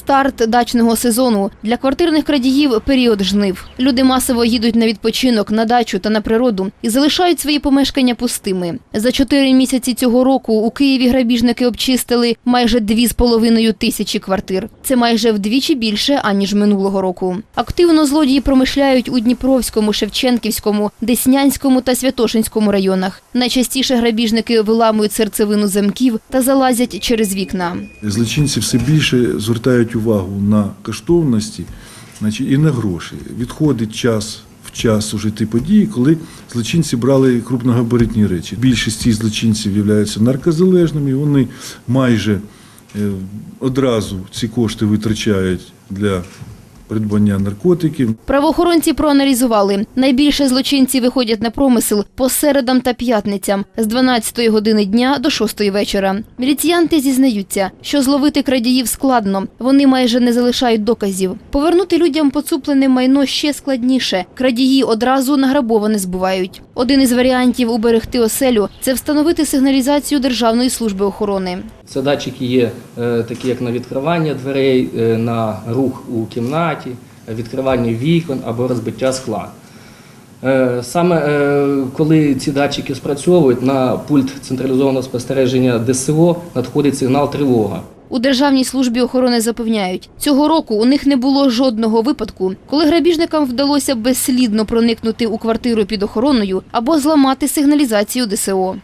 Старт дачного сезону для квартирних крадіїв період жнив. Люди масово їдуть на відпочинок, на дачу та на природу і залишають свої помешкання пустими. За чотири місяці цього року у Києві грабіжники обчистили майже дві з половиною тисячі квартир. Це майже вдвічі більше аніж минулого року. Активно злодії промишляють у Дніпровському, Шевченківському, Деснянському та Святошинському районах. Найчастіше грабіжники виламують серцевину замків та залазять через вікна. Злочинці все більше звертають увагу на коштовності значить, і на гроші. Відходить час в час уже ті події, коли злочинці брали крупногабаритні речі. Більшість цих злочинців являються наркозалежними, вони майже е, одразу ці кошти витрачають для придбання наркотиків. Правоохоронці проаналізували. Найбільше злочинці виходять на промисел по середам та п'ятницям з 12 години дня до 6 вечора. Міліціянти зізнаються, що зловити крадіїв складно. Вони майже не залишають доказів. Повернути людям поцуплене майно ще складніше. Крадії одразу награбоване збувають. Один із варіантів уберегти оселю це встановити сигналізацію Державної служби охорони. Це датчики є е, такі, як на відкривання дверей, е, на рух у кімнаті, відкривання вікон або розбиття скла. Е, Саме коли ці датчики спрацьовують на пульт централізованого спостереження ДСО, надходить сигнал тривога. У Державній службі охорони запевняють, цього року у них не було жодного випадку, коли грабіжникам вдалося безслідно проникнути у квартиру під охороною або зламати сигналізацію ДСО.